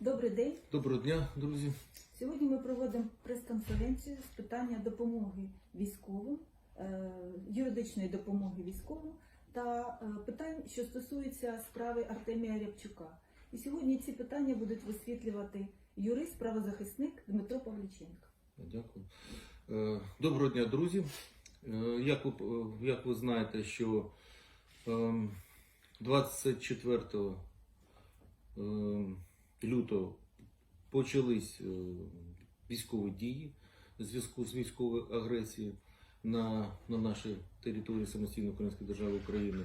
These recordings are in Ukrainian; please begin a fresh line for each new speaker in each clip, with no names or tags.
Добрий день.
Доброго дня, друзі.
Сьогодні ми проводимо прес-конференцію з питання допомоги військовим, е, юридичної допомоги військовим та е, питань, що стосуються справи Артемія Рябчука. І сьогодні ці питання будуть висвітлювати юрист, правозахисник Дмитро Павліченко.
Дякую. Е, Доброго дня, друзі. Як ви, як ви знаєте, що ем, 24 ем, лютого почались е, військові дії в зв'язку з військовою агресією на, на нашій території самостійної Української держави України.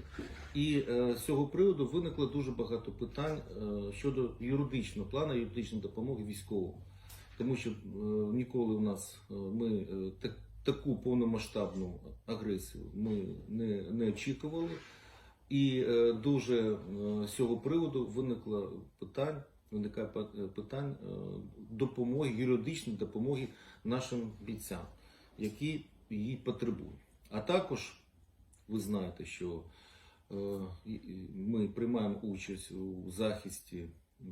І е, з цього приводу виникло дуже багато питань е, щодо юридичного плану, юридичної допомоги військовим. Тому що е, ніколи у нас е, ми е, так, таку повномасштабну агресію ми не, не очікували. І е, дуже е, з цього приводу виникло питань, виникає пи- питань е, допомоги, юридичної допомоги нашим бійцям, які її потребують. А також ви знаєте, що е, ми приймаємо участь у захисті,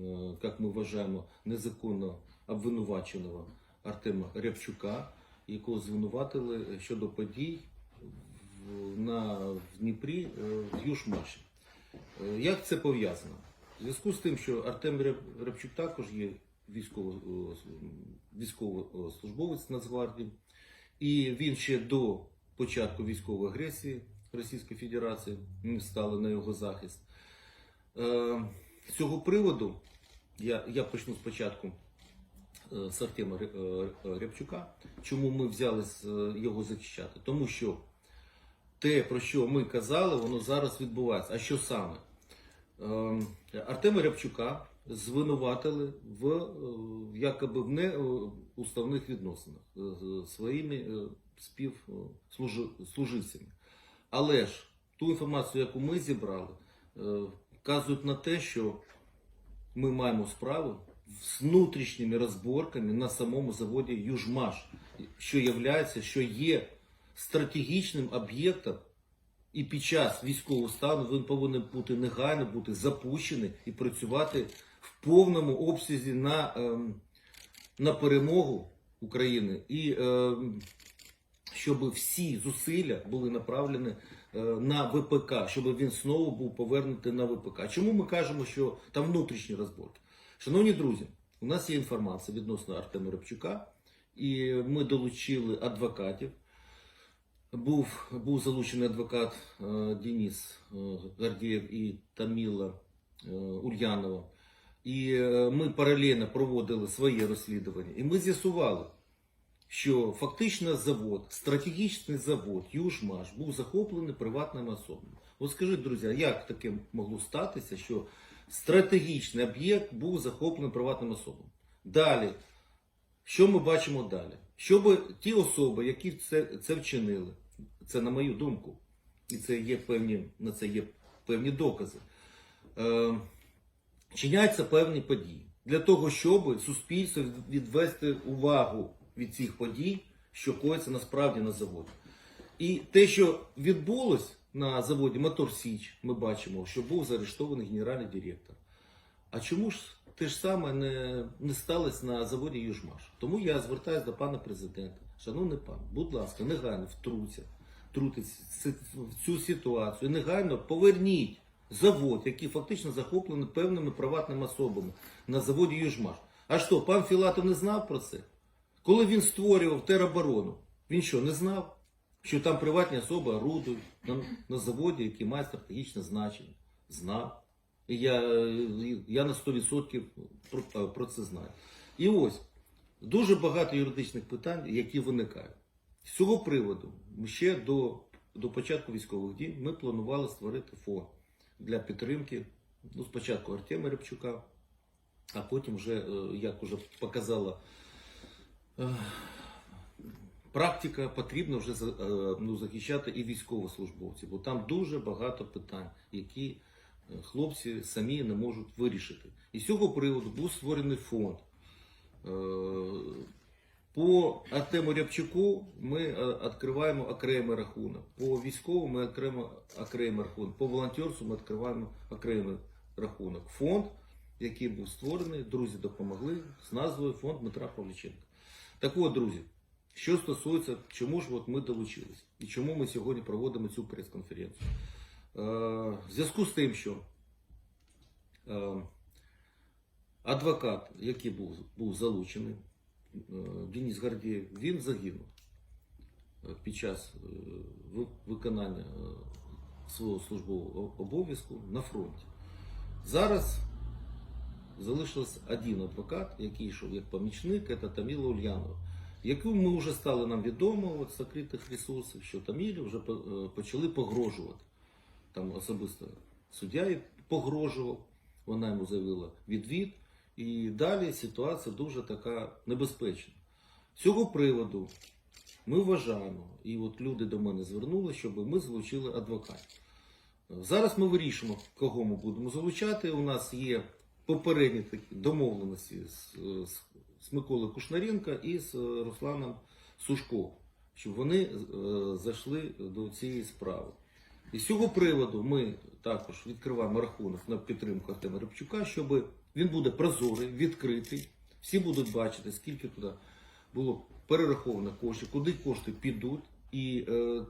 е, як ми вважаємо, незаконно обвинуваченого Артема Рябчука, якого звинуватили щодо подій на Дніпрі в Юшмаші. Як це пов'язано? В зв'язку з тим, що Артем Ряб- Рябчук також є військовослужбовець Нацгвардії, і він ще до початку військової агресії Російської Федерації ми стали на його захист. Е, З цього приводу я, я почну спочатку е, з Артема е, Рябчука. Чому ми взялись е, його захищати? Тому що те, про що ми казали, воно зараз відбувається. А що саме? Ем, Артема Рябчука звинуватили в е, якоби в неуставних відносинах е, з своїми е, співслуживцями. Але ж ту інформацію, яку ми зібрали, е, вказують на те, що ми маємо справу з внутрішніми розборками на самому заводі Южмаш, що являється, що є стратегічним об'єктом, і під час військового стану він повинен бути негайно бути запущений і працювати в повному обсязі на, ем, на перемогу України і ем, щоб всі зусилля були направлені е, на ВПК, щоб він знову був повернутий на ВПК. Чому ми кажемо, що там внутрішні розборки? Шановні друзі, у нас є інформація відносно Артема Рибчука, і ми долучили адвокатів. Був, був залучений адвокат е, Денис е, Гордієв і Таміла е, Ульянова. І ми паралельно проводили своє розслідування. І ми з'ясували, що фактично завод, стратегічний завод Южмаш був захоплений приватними особами. От скажіть, друзі, як таке могло статися, що стратегічний об'єкт був захоплений приватними особами? Далі, що ми бачимо далі? Щоб ті особи, які це, це вчинили, це на мою думку, і це є певні, на це є певні докази, е, чиняються певні події для того, щоб суспільство відвести увагу від цих подій, що коїться насправді на заводі. І те, що відбулось на заводі Мотор Січ, ми бачимо, що був заарештований генеральний директор. А чому ж те ж саме не, не сталося на заводі Южмаш? Тому я звертаюся до пана президента. Шановний пан, будь ласка, негайно втруться, втрутиться в цю ситуацію. Негайно поверніть завод, який фактично захоплений певними приватними особами на заводі Южмаш. А що, пан Філатов не знав про це? Коли він створював тероборону, він що, не знав, що там приватні особи орудують на, на заводі, який має стратегічне значення? Знав. Я, я на 100% про, це знаю. І ось дуже багато юридичних питань, які виникають. З цього приводу ще до, до початку військових дій ми планували створити фонд для підтримки ну, спочатку Артема Рябчука, а потім вже, е, як вже показала е, практика, потрібно вже е, ну, захищати і військовослужбовців, бо там дуже багато питань, які хлопці самі не можуть вирішити. І з цього приводу був створений фонд. Е, По Артему Рябчуку ми е, відкриваємо окремий рахунок. По військовому ми відкриємо окремий рахунок. По волонтерству ми відкриваємо окремий рахунок. Фонд який був створений, друзі допомогли з назвою Фонд Дмитра Павліченка. Так от, друзі, що стосується, чому ж от ми долучились і чому ми сьогодні проводимо цю прес-конференцію? Е, в зв'язку з тим, що е, адвокат, який був, був залучений, е, Денис Гордєєв, він загинув під час виконання свого службового обов'язку на фронті. Зараз залишився один адвокат, який йшов як помічник, це Таміла Ульянова, яку ми вже стали нам відомо з закритих ресурсів, що Тамілі вже почали погрожувати. Там особисто суддя їй погрожував, вона йому заявила відвід. І далі ситуація дуже така небезпечна. З цього приводу ми вважаємо, і от люди до мене звернули, щоб ми залучили адвокатів. Зараз ми вирішимо, кого ми будемо залучати. У нас є попередні такі домовленості з, з, з Миколою Кушнаренко і з е, Русланом Сушко, щоб вони е, зайшли до цієї справи. І з цього приводу ми також відкриваємо рахунок на підтримку Артема Рибчука, щоб він буде прозорий, відкритий. Всі будуть бачити, скільки туди було перераховано коштів, куди кошти підуть, і е,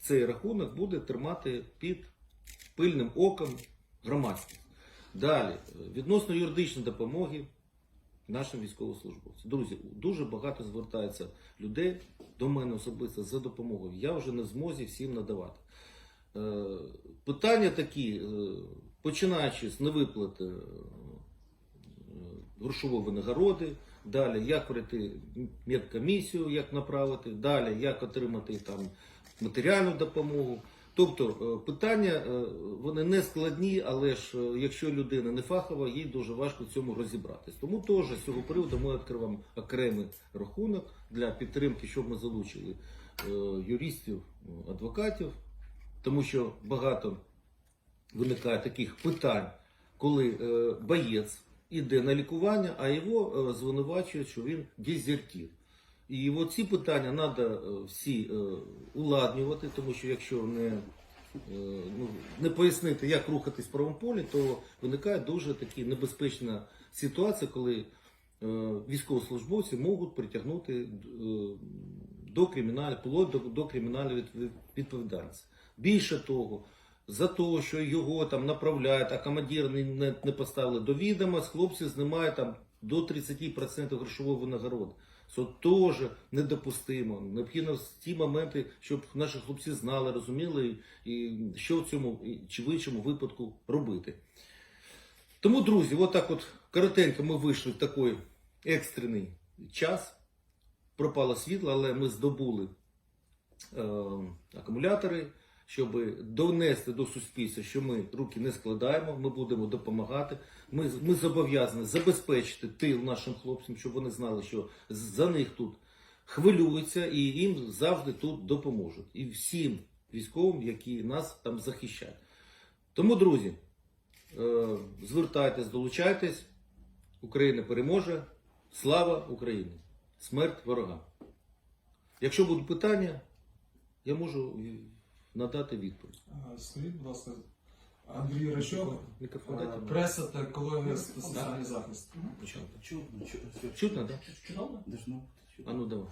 цей рахунок буде тримати під пильним оком громадськість. Далі, е, відносно юридичної допомоги нашим військовослужбовцям. Друзі, дуже багато звертається людей до мене особисто за допомогою. Я вже не змозі всім надавати. Е, Питання такі, е, починаючи з невиплати е, грошової винагороди, далі як пройти медкомісію, як направити, далі як отримати там матеріальну допомогу. Тобто питання вони не складні, але ж якщо людина не фахова, їй дуже важко в цьому розібратись. Тому теж з цього приводу ми відкриваємо окремий рахунок для підтримки, щоб ми залучили юристів, е, адвокатів, тому що багато виникає таких питань, коли е, боєць іде на лікування, а його е, звинувачують, що він дезертир. І от ці питання треба всі е, уладнювати, тому що якщо не, ну, не пояснити, як рухатись в правому полі, то виникає дуже такі небезпечна ситуація, коли військовослужбовці можуть притягнути до кримінальної, до, до кримінальної відповідальності. Більше того, за те, що його там направляють, а командир не, не, поставили до відома, з хлопців знімають там до 30% грошової винагороди. Це теж недопустимо. Необхідно ті моменти, щоб наші хлопці знали, розуміли, і що в цьому чи в іншому випадку робити. Тому, друзі, отак от коротенько ми вийшли в такий екстрений час. Пропало світло, але ми здобули е, акумулятори, щоб донести до суспільства, що ми руки не складаємо, ми будемо допомагати. Ми, ми зобов'язані забезпечити тил нашим хлопцям, щоб вони знали, що за них тут хвилюються і їм завжди тут допоможуть. І всім військовим, які нас там захищають. Тому, друзі, е, звертайтесь, долучайтесь. Україна переможе. Слава Україні! Смерть ворогам! Якщо будуть питання, я можу надати відповідь.
Скажіть, будь ласка, Андрій Рачок,
Мікрофон дайте
преса та колегія соціальний захист.
Чутно, Чутно, так?
Должно
А ну давай.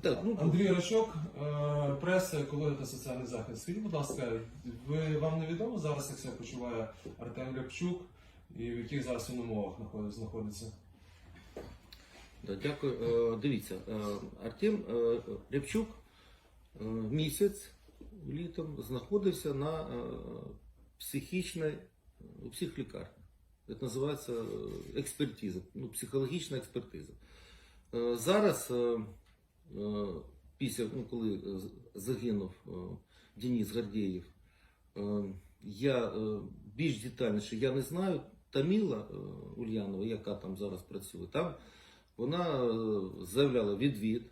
Так, ну,
Андрій Рачок, е, преса, екологія та соціальний захист. Скажіть, будь ласка, ви вам не відомо зараз, як себе почуває Артем Рябчук і в яких зараз він умовах знаход- знаходиться?
Да, дякую. Е, Дивіться, е, Артем е, Рябчук е, місяць літом знаходився на е, психічній, у психлікарні. Це називається е, експертиза, ну, психологічна експертиза. Е, Зараз, е, е, після, ну, коли е, загинув е, Денис Гордєєв, е, я е, більш детальніше я не знаю. Таміла е, Ульянова, яка там зараз працює, там вона е, заявляла відвід.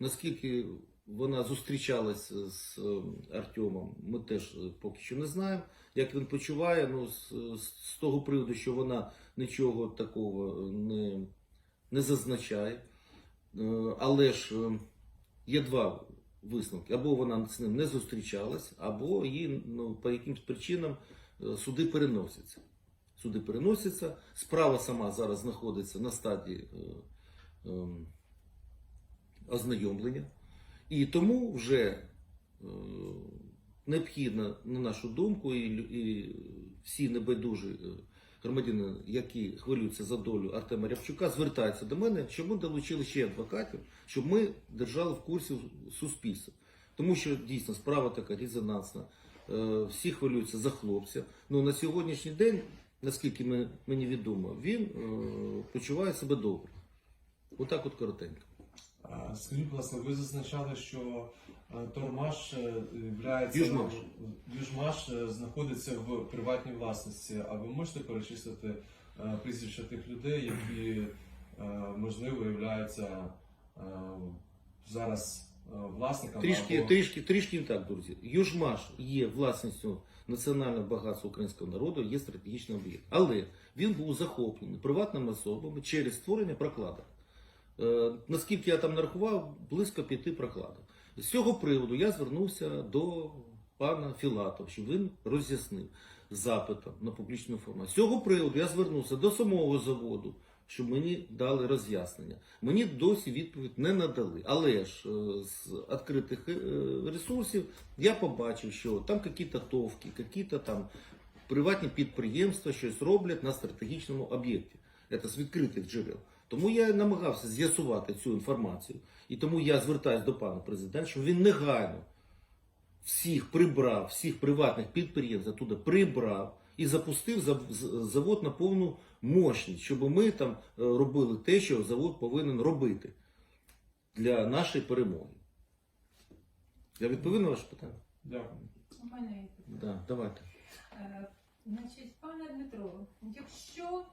Наскільки вона зустрічалась з е, Артемом, ми теж е, поки що не знаємо. Як він почуває, ну, з, з того приводу, що вона нічого такого не, не зазначає. Е, Але ж е, є два висновки. Або вона з ним не зустрічалась, або їй ну, по якимсь причинам е, суди переносяться. суди переносяться. Справа сама зараз знаходиться на стадії е, ем, ознайомлення. І тому вже е, необхідно, на нашу думку, і, і всі небайдужі е, громадяни, які хвилюються за долю Артема Рябчука, звертаються до мене, щоб ми долучили ще адвокатів, щоб ми держали в курсі суспільства. Тому що дійсно справа така резонансна. Е, Всі хвилюються за хлопця. Ну на сьогоднішній день, наскільки мені відомо, він почуває себе добре. Отак от коротенько.
Скажіть, будь ласка, ви зазначали, що е, Тормаш е,
Южмаш.
Южмаш е, знаходиться в приватній власності. А ви можете перечислити прізвища тих людей, які можливо являються зараз власниками
Трішки,
або...
трішки, трішки так, друзі. Южмаш є власністю національного багатства українського народу, є стратегічним об'єктом. Але він був захоплений приватними особами через створення прокладок. Е, наскільки я там нарахував, близько п'яти прокладок. З цього приводу я звернувся до пана Філатова, щоб він роз'яснив запитом на публічну інформацію. З цього приводу я звернувся до самого заводу, щоб мені дали роз'яснення. Мені досі відповідь не надали. Але ж е, з відкритих е, ресурсів я побачив, що там якісь товки, якісь там приватні підприємства щось роблять на стратегічному об'єкті. Це з відкритих джерел. Тому я намагався з'ясувати цю інформацію. І тому я звертаюся до пана президента, щоб він негайно всіх прибрав, всіх приватних підприємств туди прибрав і запустив завод на повну мощність, щоб ми там е, робили те, що завод повинен робити для нашої перемоги. Я відповів на ваше питання?
Дякую.
У мене є питання.
Да, давайте.
Е, Значить, пане Дмитро, якщо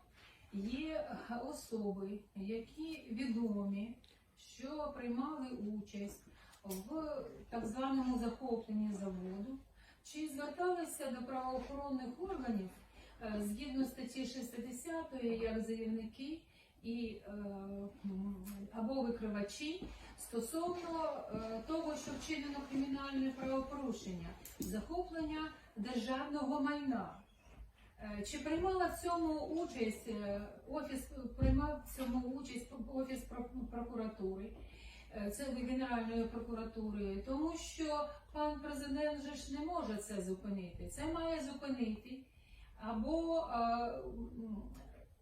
є особи, які відомі, що приймали участь в так званому захопленні заводу, чи зверталися до правоохоронних органів е, згідно статті 60 як заявники і е, або викривачі стосовно е, того, що вчинено кримінальне правопорушення, захоплення державного майна. Е, Чи приймала в цьому участь е, офіс приймав в цьому участь офіс прокуратури? Е, Це Генеральної прокуратури, тому що пан президент же ж не може це зупинити. Це має зупинити або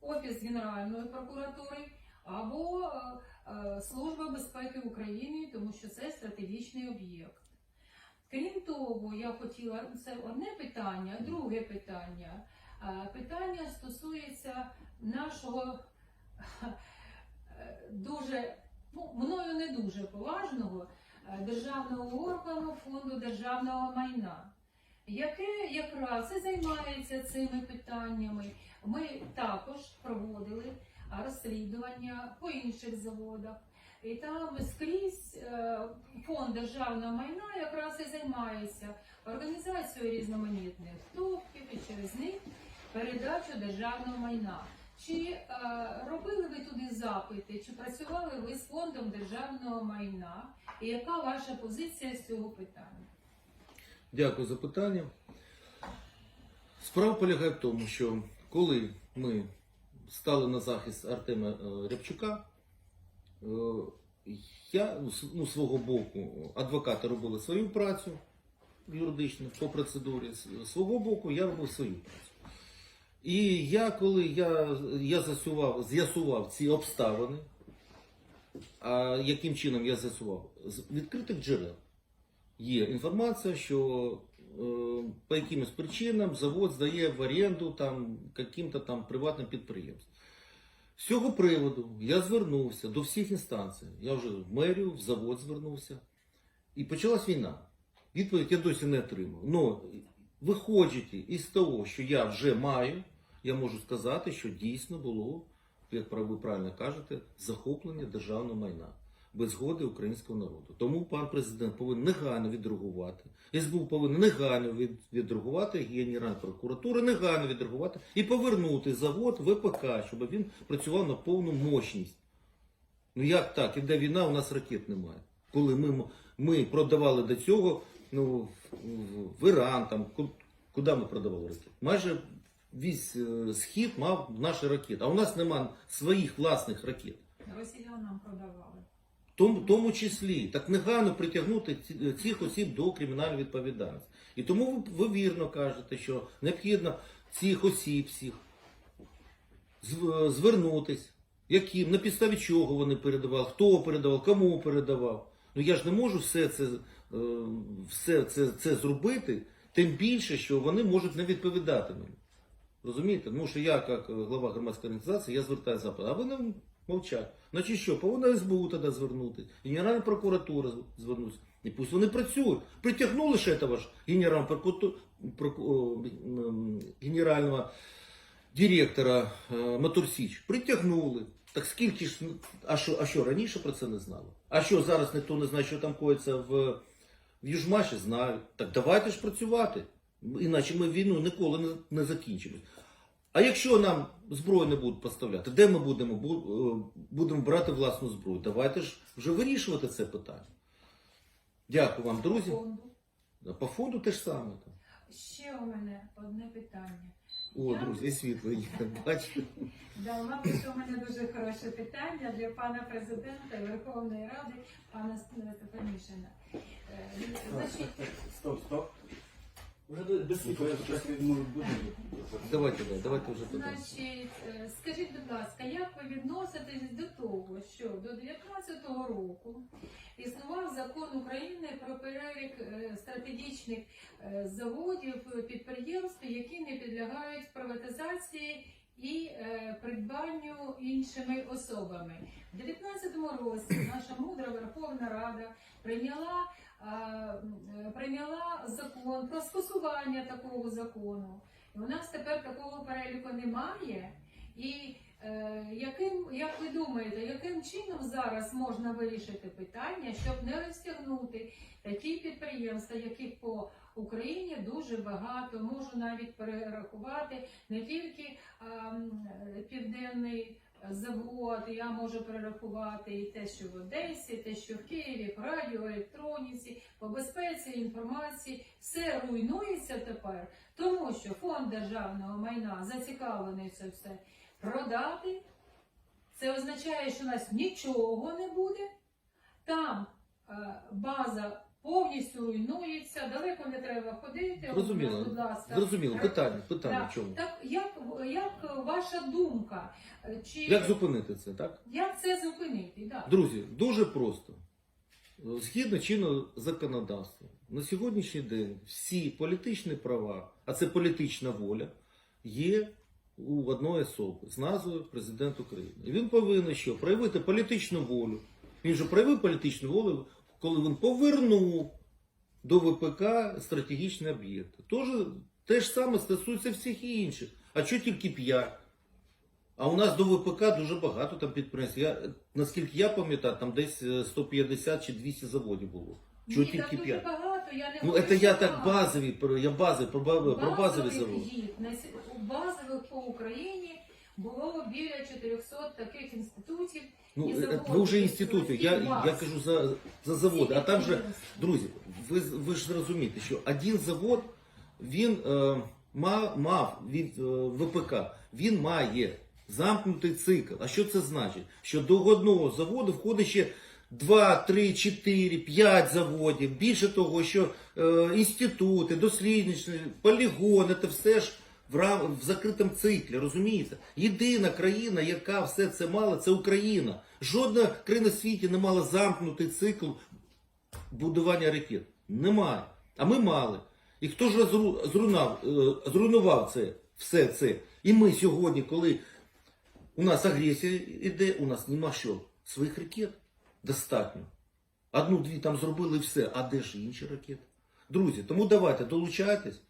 офіс Генеральної прокуратури, або Служба безпеки України, тому що це стратегічний об'єкт. Крім того, я хотіла це одне питання, друге питання. Е, Питання стосується нашого е, дуже, ну, мною не дуже поважного е, державного органу фонду державного майна, яке якраз і займається цими питаннями. Ми також проводили розслідування по інших заводах. І там скрізь фонд державного майна якраз і займається організацією різноманітних топків і через них передачу державного майна. Чи е, робили ви туди запити, чи працювали ви з фондом державного майна? І яка ваша позиція з цього питання?
Дякую за питання. Справа полягає в тому, що коли ми стали на захист Артема е, Рябчука, е, я ну, ну, свого боку, адвокати робили свою працю юридичну по процедурі, з свого боку я робив свою працю. І я, коли я, я з'ясував, з'ясував ці обставини, а яким чином я з'ясував? З відкритих джерел є інформація, що е, по якимось причинам завод здає в оренду там яким-то там приватним підприємствам. З цього приводу я звернувся до всіх інстанцій. Я вже в мерію, в завод звернувся. І почалась війна. Відповідь я досі не отримав. Но виходячи із того, що я вже маю, я можу сказати, що дійсно було, як ви правильно кажете, захоплення державного майна без згоди українського народу. Тому пан президент повинен негайно відреагувати. СБУ повинен негайно від, відреагувати, Генеральна прокуратура негайно відреагувати і повернути завод ВПК, щоб він працював на повну мощність. Ну як так? Іде війна, у нас ракет немає. Коли ми, ми продавали до цього ну, в, Іран, там, куди ми продавали ракети? Майже весь е, схід мав наші ракети. А у нас нема своїх власних ракет.
Росіянам продавали.
В тому, тому числі так негайно притягнути цих осіб до кримінальної відповідальності. І тому ви, ви вірно кажете, що необхідно цих осіб всіх зв- звернутись, яким, на підставі чого вони передавали, хто передавав, кому передавав. Ну я ж не можу все це, все це, це зробити, тим більше, що вони можуть не відповідати мені. Розумієте? Тому що я, як е, глава громадської організації, я звертаю запит, а вони мовчать. Значить що, повинна СБУ тоді звернутися, Генеральна прокуратура звернутися. І пусть вони працюють. Притягнули ж этого ж генерального, прокуту- проку- генерального директора е, Моторсіч. Притягнули. Так скільки ж, а що, а що раніше про це не знали? А що зараз ніхто не знає, що там коїться в, в Южмаші, знають. Так давайте ж працювати. Іначе ми війну ніколи не, не закінчимо. А якщо нам зброю не будуть поставляти, де ми будемо, е, будемо брати власну зброю? Давайте ж вже вирішувати це питання. Дякую вам, друзі.
Фонду.
По фонду те ж саме.
Ще у мене одне питання.
О,
Я-
друзі, і світло є, бачите.
Да, мабуть, у мене дуже хороше питання для пана президента Верховної Ради, пана Стефанішина. Е, Значить,
Стоп, стоп. Без-.
Давайте, да, давайте вже туди.
Значить, е, скажіть, будь ласка, як ви відноситесь до того, що до 2019 року існував закон України про перелік е, стратегічних е, заводів, підприємств, які не підлягають приватизації і е, придбанню іншими особами. У 2019 році наша мудра Верховна Рада прийняла, прийняла закон про скасування такого закону. І у нас тепер такого переліку немає. І е, яким, як ви думаєте, яким чином зараз можна вирішити питання, щоб не розтягнути такі підприємства, яких по Україні дуже багато, можу навіть перерахувати не тільки ем, е, південний завод, я можу перерахувати і те, що в Одесі, те, що в Києві, в радіоелектроніці, по безпеці інформації, все руйнується тепер, тому що фонд державного майна зацікавлений це все продати. Це означає, що у нас нічого не буде. Там е, база повністю руйнується, далеко не треба ходити. От,
Зрозуміло.
Будь ласка.
Зрозуміло, питання, питання
Так,
в чому?
Так як, як ваша думка? Чи
Як зупинити це, так?
як це зупинити? Да.
Друзі, дуже просто. Згідно чинного законодавства, на сьогоднішній день всі політичні права, а це політична воля, є у одної особи з назвою Президент України. І він повинен що? Проявити політичну волю. Він же проявив політичну волю, коли він повернув до ВПК стратегічні об'єкти. Те ж саме стосується всіх інших. А що тільки п'ять? А у нас до ВПК дуже багато там підприємств. Я, наскільки я пам'ятаю, там десь е, 150 чи 200 заводів було. Чого
Ні,
тільки
так дуже
5?
багато, я не
Ну,
говорю,
це я
що
так
багато.
базові, про- я базові, про, ба- про базові
Базових
заводи.
їх на сь- у базових по Україні було біля 400 таких інститутів.
Ну,
і
е,
заводів.
ви вже інститути, я, я кажу за, за заводи. А там же, друзі, ви, ви ж зрозумієте, що один завод, він е, мав, мав від е, ВПК, він має замкнутий цикл. А що це значить? Що до одного заводу входить ще 2, 3, 4, 5 заводів. Більше того, що е, інститути, дослідничні, полігони, це все ж в, закритому циклі, розумієте? Єдина країна, яка все це мала, це Україна. Жодна країна в світі не мала замкнутий цикл будування ракет. Немає. А ми мали. І хто ж зруйнав, е, зруйнував це, все це? І ми сьогодні, коли у нас агресія йде, у нас нема що. Своїх ракет достатньо. Одну-дві там зробили і все. А де ж інші ракети? Друзі, тому давайте долучайтесь.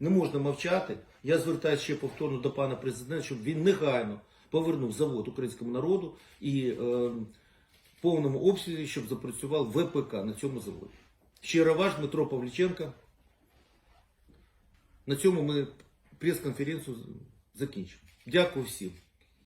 Не можна мовчати. Я звертаюся ще повторно до пана президента, щоб він негайно повернув завод українському народу і е, в повному обсязі, щоб запрацював ВПК на цьому заводі. Щиро ваш Дмитро Павліченко. На цьому ми прес-конференцію закінчимо. Дякую всім.